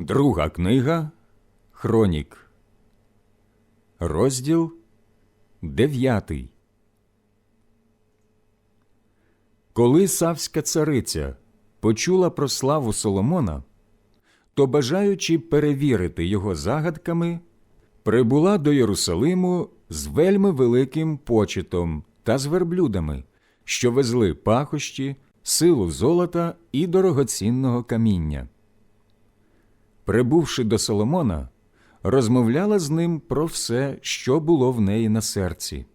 Друга книга Хронік, розділ дев'ятий. Коли Савська цариця почула про славу Соломона, то, бажаючи перевірити його загадками, прибула до Єрусалиму з вельми великим почетом та з верблюдами, що везли пахощі, силу золота і дорогоцінного каміння. Прибувши до Соломона, розмовляла з ним про все, що було в неї на серці.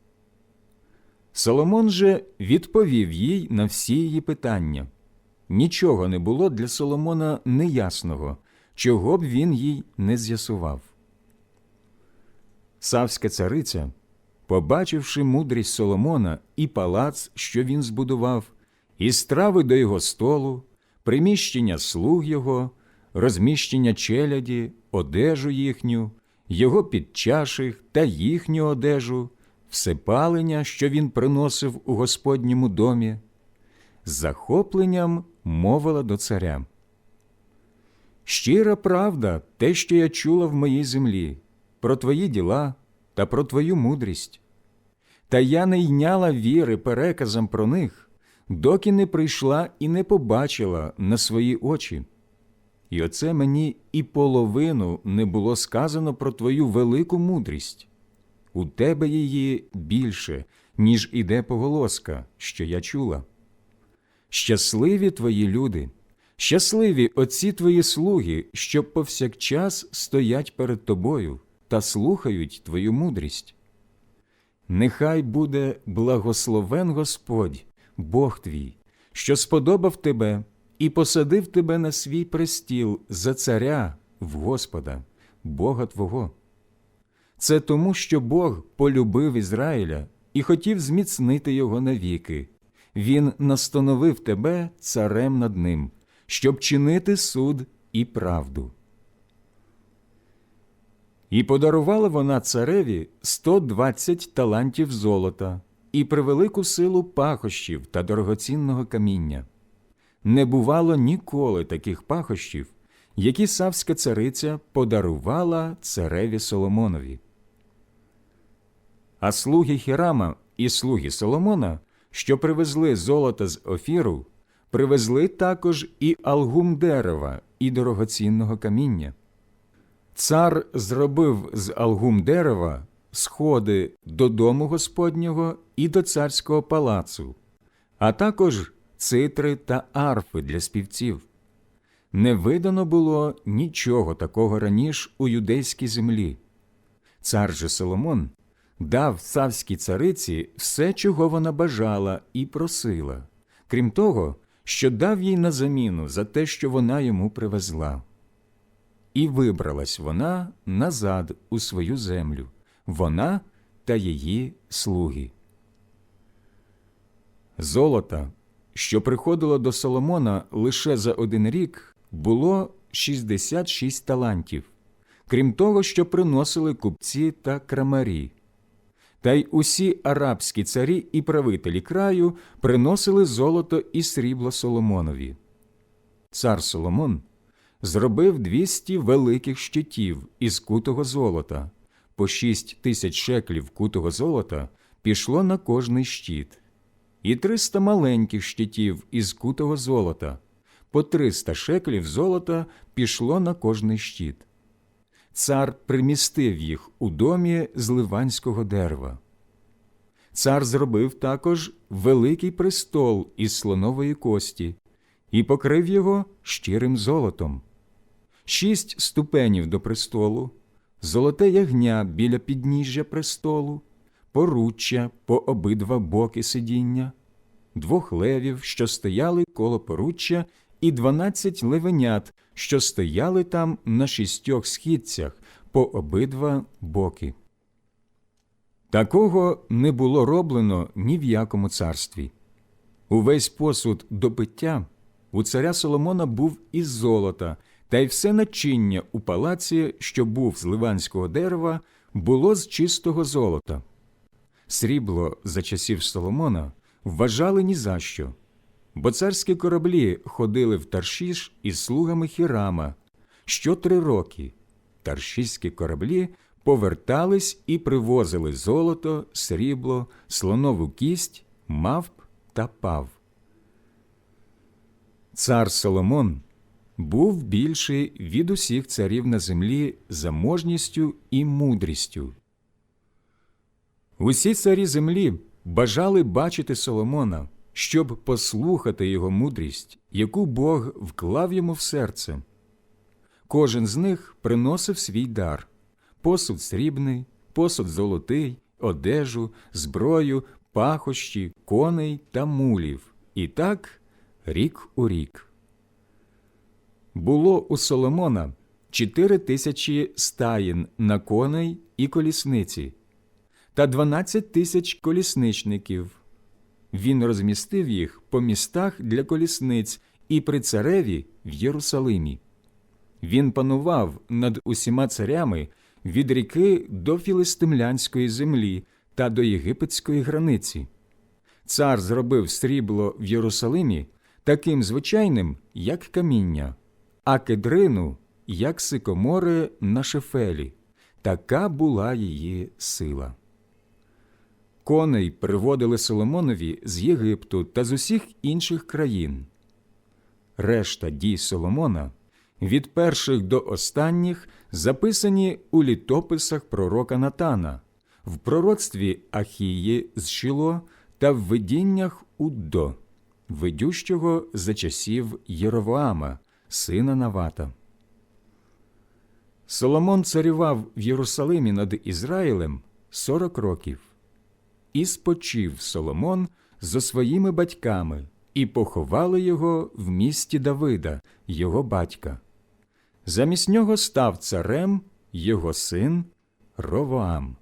Соломон же відповів їй на всі її питання. Нічого не було для Соломона неясного, чого б він їй не з'ясував. Савська цариця, побачивши мудрість Соломона і палац, що він збудував, і страви до його столу, приміщення слуг його, розміщення челяді, одежу їхню, його підчаших та їхню одежу, всепалення, що він приносив у Господньому домі, з захопленням мовила до царя. Щира правда, те, що я чула в моїй землі, про твої діла та про твою мудрість. Та я не йняла віри переказам про них, доки не прийшла і не побачила на свої очі. І оце мені і половину не було сказано про твою велику мудрість. У тебе її більше, ніж іде поголоска, що я чула. Щасливі твої люди, щасливі оці твої слуги, що повсякчас стоять перед тобою та слухають твою мудрість. Нехай буде благословен Господь, Бог твій, що сподобав тебе і посадив тебе на свій престіл за царя в Господа, Бога Твого. Це тому, що Бог полюбив Ізраїля і хотів зміцнити його навіки. Він настановив тебе царем над ним, щоб чинити суд і правду. І подарувала вона цареві 120 талантів золота і превелику силу пахощів та дорогоцінного каміння. Не бувало ніколи таких пахощів, які савська цариця подарувала цареві Соломонові. А слуги Хірама і слуги Соломона, що привезли золото з Офіру, привезли також і алгум дерева, і дорогоцінного каміння. Цар зробив з алгум дерева сходи до дому Господнього і до царського палацу, а також цитри та арфи для співців. Не видано було нічого такого раніше у юдейській землі. Цар же Соломон дав царській цариці все, чого вона бажала і просила, крім того, що дав їй на заміну за те, що вона йому привезла. І вибралась вона назад у свою землю, вона та її слуги. Золота, що приходило до Соломона лише за один рік, було 66 талантів, крім того, що приносили купці та крамарі. Та й усі арабські царі і правителі краю приносили золото і срібло Соломонові. Цар Соломон зробив 200 великих щитів із кутого золота, по 6 тисяч шеклів кутого золота пішло на кожний щит, і 300 маленьких щитів із кутого золота, по 300 шеклів золота пішло на кожний щит. Цар примістив їх у домі з ливанського дерева. Цар зробив також великий престол із слонової кості і покрив його щирим золотом, шість ступенів до престолу, золоте ягня біля підніжжя престолу, поруччя по обидва боки сидіння, двох левів, що стояли коло поруччя, і дванадцять левенят, що стояли там на шістьох східцях по обидва боки. Такого не було роблено ні в якому царстві. Увесь посуд до пиття у царя Соломона був із золота, та й все начиння у палаці, що був з ливанського дерева, було з чистого золота. Срібло за часів Соломона вважали ні за що, бо царські кораблі ходили в Таршіш із слугами Хірама, що три роки таршиські кораблі повертались і привозили золото, срібло, слонову кість, мавп та пав. Цар Соломон був більший від усіх царів на землі заможністю і мудрістю. Усі царі землі бажали бачити Соломона, щоб послухати його мудрість, яку Бог вклав йому в серце. Кожен з них приносив свій дар посуд срібний, посуд золотий, одежу, зброю, пахощі, коней та мулів. І так рік у рік. Було у Соломона чотири тисячі стаїн на коней і колісниці та дванадцять тисяч колісничників. Він розмістив їх по містах для колісниць і при цареві в Єрусалимі. Він панував над усіма царями від ріки до філистимлянської землі та до єгипетської границі. Цар зробив срібло в Єрусалимі таким звичайним, як каміння, а кедрину, як сикомори на шефелі. Така була її сила. Коней приводили Соломонові з Єгипту та з усіх інших країн. Решта дій Соломона від перших до останніх записані у літописах пророка Натана, в пророцтві Ахії з Шило та в видіннях Уддо, видющого за часів Єровоама, сина Навата. Соломон царював в Єрусалимі над Ізраїлем сорок років. І спочив Соломон зо своїми батьками, і поховали його в місті Давида, його батька. Замість нього став царем його син Ровоам.